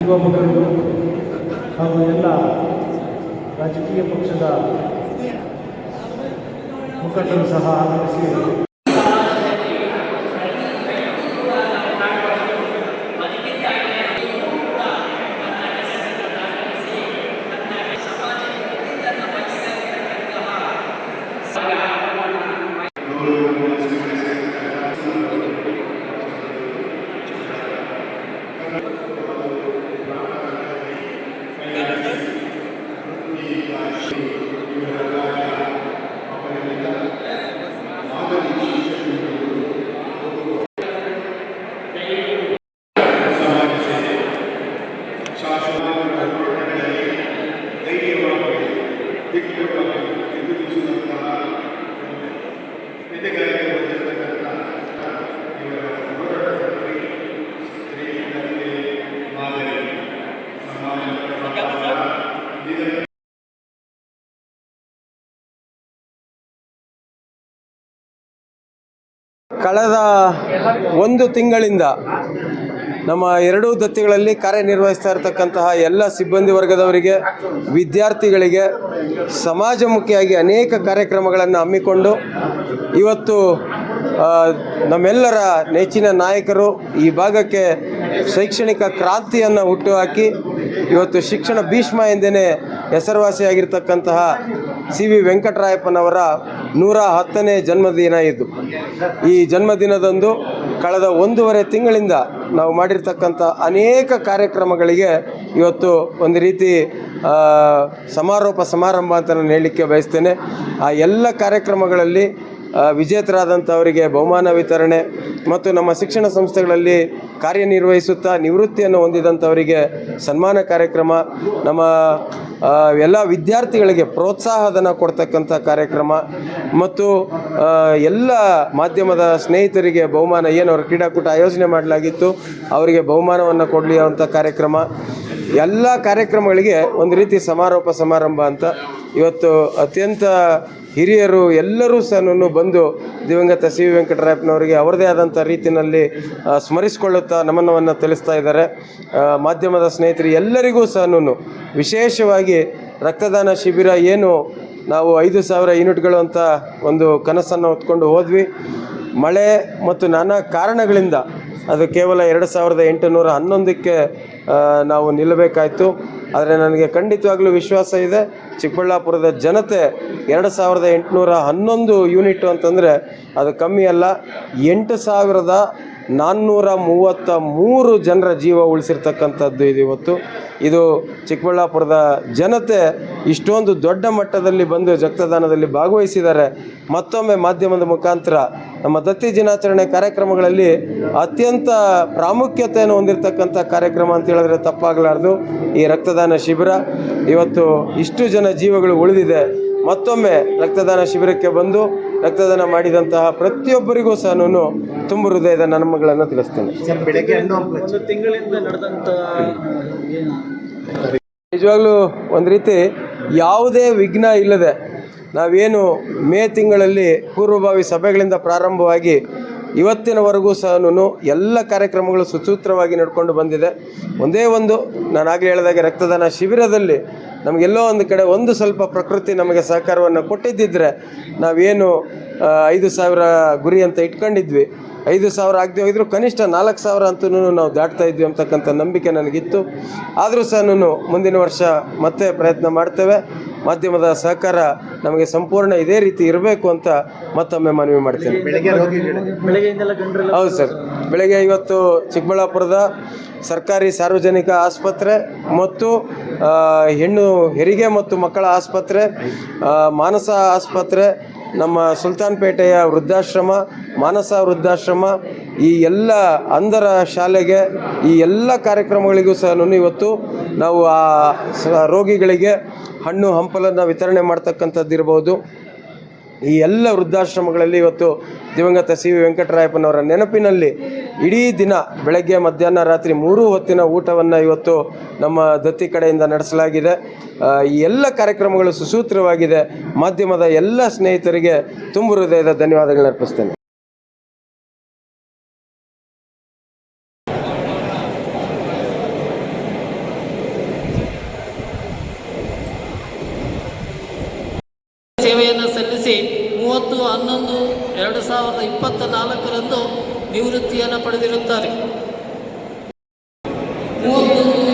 ಯುವ ಮುಖಂಡರು ಹಾಗೂ ಎಲ್ಲ ರಾಜಕೀಯ ಪಕ್ಷದ ಮುಖಂಡರು ಸಹ ಆಗಮಿಸಿ ಕಳೆದ ಒಂದು ತಿಂಗಳಿಂದ ನಮ್ಮ ಎರಡೂ ದತ್ತಿಗಳಲ್ಲಿ ಕಾರ್ಯನಿರ್ವಹಿಸ್ತಾ ಇರತಕ್ಕಂತಹ ಎಲ್ಲ ಸಿಬ್ಬಂದಿ ವರ್ಗದವರಿಗೆ, ವಿದ್ಯಾರ್ಥಿಗಳಿಗೆ, ಸಮಾಜಮುಖಿಯಾಗಿ ಅನೇಕ ಕಾರ್ಯಕ್ರಮಗಳನ್ನು ಹಮ್ಮಿಕೊಂಡು ಇವತ್ತು ನಮ್ಮೆಲ್ಲರ ನೆಚ್ಚಿನ ನಾಯಕರು ಈ ಭಾಗಕ್ಕೆ ಶೈಕ್ಷಣಿಕ ಕ್ರಾಂತಿಯನ್ನು ಹುಟ್ಟುಹಾಕಿ ಇವತ್ತು ಶಿಕ್ಷಣ ಭೀಷ್ಮ ಎಂದೇ ಹೆಸರುವಾಸಿಯಾಗಿರ್ತಕ್ಕಂತಹ ಸಿ ವಿ ವೆಂಕಟರಾಯಪ್ಪನವರ ನೂರ ಹತ್ತನೇ ಜನ್ಮದಿನ ಇದು. ಈ ಜನ್ಮದಿನದಂದು ಕಳೆದ ಒಂದೂವರೆ ತಿಂಗಳಿಂದ ನಾವು ಮಾಡಿರ್ತಕ್ಕಂಥ ಅನೇಕ ಕಾರ್ಯಕ್ರಮಗಳಿಗೆ ಇವತ್ತು ಒಂದು ರೀತಿ ಸಮಾರೋಪ ಸಮಾರಂಭ ಅಂತ ನಾನು ಹೇಳಲಿಕ್ಕೆ ಬಯಸ್ತೇನೆ. ಆ ಎಲ್ಲ ಕಾರ್ಯಕ್ರಮಗಳಲ್ಲಿ ವಿಜೇತರಾದಂಥವರಿಗೆ ಬಹುಮಾನ ವಿತರಣೆ ಮತ್ತು ನಮ್ಮ ಶಿಕ್ಷಣ ಸಂಸ್ಥೆಗಳಲ್ಲಿ ಕಾರ್ಯನಿರ್ವಹಿಸುತ್ತಾ ನಿವೃತ್ತಿಯನ್ನು ಹೊಂದಿದಂಥವರಿಗೆ ಸನ್ಮಾನ ಕಾರ್ಯಕ್ರಮ, ನಮ್ಮ ಎಲ್ಲ ವಿದ್ಯಾರ್ಥಿಗಳಿಗೆ ಪ್ರೋತ್ಸಾಹಧನ ಕೊಡ್ತಕ್ಕಂಥ ಕಾರ್ಯಕ್ರಮ ಮತ್ತು ಎಲ್ಲ ಮಾಧ್ಯಮದ ಸ್ನೇಹಿತರಿಗೆ ಬಹುಮಾನ, ಏನು ಅವರು ಕ್ರೀಡಾಕೂಟ ಆಯೋಜನೆ ಮಾಡಲಾಗಿತ್ತು, ಅವರಿಗೆ ಬಹುಮಾನವನ್ನು ಕೊಡಲಿ ಅಂಥ ಕಾರ್ಯಕ್ರಮ. ಎಲ್ಲ ಕಾರ್ಯಕ್ರಮಗಳಿಗೆ ಒಂದು ರೀತಿ ಸಮಾರೋಪ ಸಮಾರಂಭ ಅಂತ ಇವತ್ತು ಅತ್ಯಂತ ಹಿರಿಯರು ಎಲ್ಲರೂ ಸಹ ಬಂದು ದಿವಂಗತ ಸಿ ವಿ ವೆಂಕಟರಾಯಪ್ಪನವರಿಗೆ ಅವರದೇ ಆದಂಥ ರೀತಿಯಲ್ಲಿ ಸ್ಮರಿಸಿಕೊಳ್ಳುತ್ತಾ ನಮನವನ್ನು ತಿಳಿಸ್ತಾ ಇದ್ದಾರೆ. ಮಾಧ್ಯಮದ ಸ್ನೇಹಿತರು ಎಲ್ಲರಿಗೂ ಸಹ ವಿಶೇಷವಾಗಿ ರಕ್ತದಾನ ಶಿಬಿರ ಏನು, ನಾವು ಐದು ಸಾವಿರ ಯೂನಿಟ್ಗಳು ಅಂತ ಒಂದು ಕನಸನ್ನು ಹೊತ್ಕೊಂಡು ಹೋದ್ವಿ. ಮಳೆ ಮತ್ತು ನಾನಾ ಕಾರಣಗಳಿಂದ ಅದು ಕೇವಲ ಎರಡು ಸಾವಿರದ ಎಂಟುನೂರ ಹನ್ನೊಂದಕ್ಕೆ ನಾವು ನಿಲ್ಲಬೇಕಾಯಿತು. ಆದರೆ ನನಗೆ ಖಂಡಿತವಾಗ್ಲೂ ವಿಶ್ವಾಸ ಇದೆ, ಚಿಕ್ಕಬಳ್ಳಾಪುರದ ಜನತೆ ಎರಡು ಸಾವಿರದ ಎಂಟುನೂರ ಹನ್ನೊಂದು ಯೂನಿಟ್ ಅಂತಂದರೆ ಅದು ಕಮ್ಮಿ ಅಲ್ಲ, ಎಂಟು ಸಾವಿರದ ನಾನ್ನೂರ ಮೂವತ್ತ ಮೂರು ಜನರ ಜೀವ ಉಳಿಸಿರ್ತಕ್ಕಂಥದ್ದು ಇದು ಇವತ್ತು. ಇದು ಚಿಕ್ಕಬಳ್ಳಾಪುರದ ಜನತೆ ಇಷ್ಟೊಂದು ದೊಡ್ಡ ಮಟ್ಟದಲ್ಲಿ ಬಂದು ರಕ್ತದಾನದಲ್ಲಿ ಭಾಗವಹಿಸಿದ್ದಾರೆ. ಮತ್ತೊಮ್ಮೆ ಮಾಧ್ಯಮದ ಮುಖಾಂತರ ನಮ್ಮ ದತ್ತಿ ದಿನಾಚರಣೆ ಕಾರ್ಯಕ್ರಮಗಳಲ್ಲಿ ಅತ್ಯಂತ ಪ್ರಾಮುಖ್ಯತೆಯನ್ನು ಹೊಂದಿರತಕ್ಕಂಥ ಕಾರ್ಯಕ್ರಮ ಅಂತ ಹೇಳಿದ್ರೆ ತಪ್ಪಾಗಲಾರ್ದು. ಈ ರಕ್ತದಾನ ಶಿಬಿರ. ಇವತ್ತು ಇಷ್ಟು ಜನ ಜೀವಗಳು ಉಳಿದಿದೆ. ಮತ್ತೊಮ್ಮೆ ರಕ್ತದಾನ ಶಿಬಿರಕ್ಕೆ ಬಂದು ರಕ್ತದಾನ ಮಾಡಿದಂತಹ ಪ್ರತಿಯೊಬ್ಬರಿಗೂ ಸಹ ನಾನು ತುಂಬ ಹೃದಯದ ನನ್ಮಗಳನ್ನು ತಿಳಿಸ್ತೇನೆ. ನಿಜವಾಗ್ಲೂ ಒಂದು ರೀತಿ ಯಾವುದೇ ವಿಘ್ನ ಇಲ್ಲದೆ ನಾವೇನು ಮೇ ತಿಂಗಳಲ್ಲಿ ಪೂರ್ವಭಾವಿ ಸಭೆಗಳಿಂದ ಪ್ರಾರಂಭವಾಗಿ ಇವತ್ತಿನವರೆಗೂ ಸಹ ಎಲ್ಲ ಕಾರ್ಯಕ್ರಮಗಳು ಸುಸೂತ್ರವಾಗಿ ನಡ್ಕೊಂಡು ಬಂದಿದೆ. ಒಂದೇ ಒಂದು, ನಾನು ಆಗಲೇ ಹೇಳಿದಾಗೆ ರಕ್ತದಾನ ಶಿಬಿರದಲ್ಲಿ ನಮಗೆಲ್ಲೋ ಒಂದು ಕಡೆ ಒಂದು ಸ್ವಲ್ಪ ಪ್ರಕೃತಿ ನಮಗೆ ಸಹಕಾರವನ್ನು ಕೊಟ್ಟಿದ್ದಿದ್ರೆ ನಾವೇನು ಐದು ಸಾವಿರ ಗುರಿ ಅಂತ ಇಟ್ಕೊಂಡಿದ್ವಿ. ಐದು ಸಾವಿರ ಆಗದೆ ಹೋಗಿದ್ರು, ಕನಿಷ್ಠ ನಾಲ್ಕು ಸಾವಿರ ಅಂತೂ ನಾವು ದಾಟ್ತಾ ಇದ್ವಿ ಅಂತಕ್ಕಂಥ ನಂಬಿಕೆ ನನಗಿತ್ತು. ಆದರೂ ಸಹ ಮುಂದಿನ ವರ್ಷ ಮತ್ತೆ ಪ್ರಯತ್ನ ಮಾಡ್ತೇವೆ. ಮಾಧ್ಯಮದ ಸಹಕಾರ ನಮಗೆ ಸಂಪೂರ್ಣ ಇದೇ ರೀತಿ ಇರಬೇಕು ಅಂತ ಮತ್ತೊಮ್ಮೆ ಮನವಿ ಮಾಡ್ತೇನೆ. ಹೌದು ಸರ್. ಬೆಳಗ್ಗೆ ಇವತ್ತು ಚಿಕ್ಕಬಳ್ಳಾಪುರದ ಸರ್ಕಾರಿ ಸಾರ್ವಜನಿಕ ಆಸ್ಪತ್ರೆ ಮತ್ತು ಹೆಣ್ಣು ಹೆರಿಗೆ ಮತ್ತು ಮಕ್ಕಳ ಆಸ್ಪತ್ರೆ ಮಾನಸ ಆಸ್ಪತ್ರೆ ನಮ್ಮ ಸುಲ್ತಾನ್ಪೇಟೆಯ ವೃದ್ಧಾಶ್ರಮ ಮಾನಸ ವೃದ್ಧಾಶ್ರಮ ಈ ಎಲ್ಲ ಅಂಧರ ಶಾಲೆಗೆ ಈ ಎಲ್ಲ ಕಾರ್ಯಕ್ರಮಗಳಿಗೂ ಸಹ ಇವತ್ತು ನಾವು ಆ ಸ- ರೋಗಿಗಳಿಗೆ ಹಣ್ಣು ಹಂಪಲನ್ನು ವಿತರಣೆ ಮಾಡ್ತಕ್ಕಂಥದ್ದು ಇರ್ಬೋದು ಈ ಎಲ್ಲ ವೃದ್ಧಾಶ್ರಮಗಳಲ್ಲಿ ಇವತ್ತು ದಿವಂಗತ ಸಿ ವಿ ವೆಂಕಟರಾಯಪ್ಪನವರ ನೆನಪಿನಲ್ಲಿ ಇಡೀ ದಿನ ಬೆಳಗ್ಗೆ, ಮಧ್ಯಾಹ್ನ, ರಾತ್ರಿ ಮೂರು ಹೊತ್ತಿನ ಊಟವನ್ನು ಇವತ್ತು ನಮ್ಮ ದತ್ತಿ ಕಡೆಯಿಂದ ನಡೆಸಲಾಗಿದೆ. ಈ ಎಲ್ಲ ಕಾರ್ಯಕ್ರಮಗಳು ಸುಸೂತ್ರವಾಗಿದೆ. ಮಾಧ್ಯಮದ ಎಲ್ಲ ಸ್ನೇಹಿತರಿಗೆ ತುಂಬ ಹೃದಯದ ಧನ್ಯವಾದಗಳನ್ನ ಅರ್ಪಿಸ್ತೇನೆ. ಮೂವತ್ತು ಹನ್ನೊಂದು ಎರಡು ಸಾವಿರದ ಇಪ್ಪತ್ತ ನಾಲ್ಕರಂದು ನಿವೃತ್ತಿಯನ್ನು ಪಡೆದಿರುತ್ತಾರೆ. ಮೂವತ್ತೊಂದು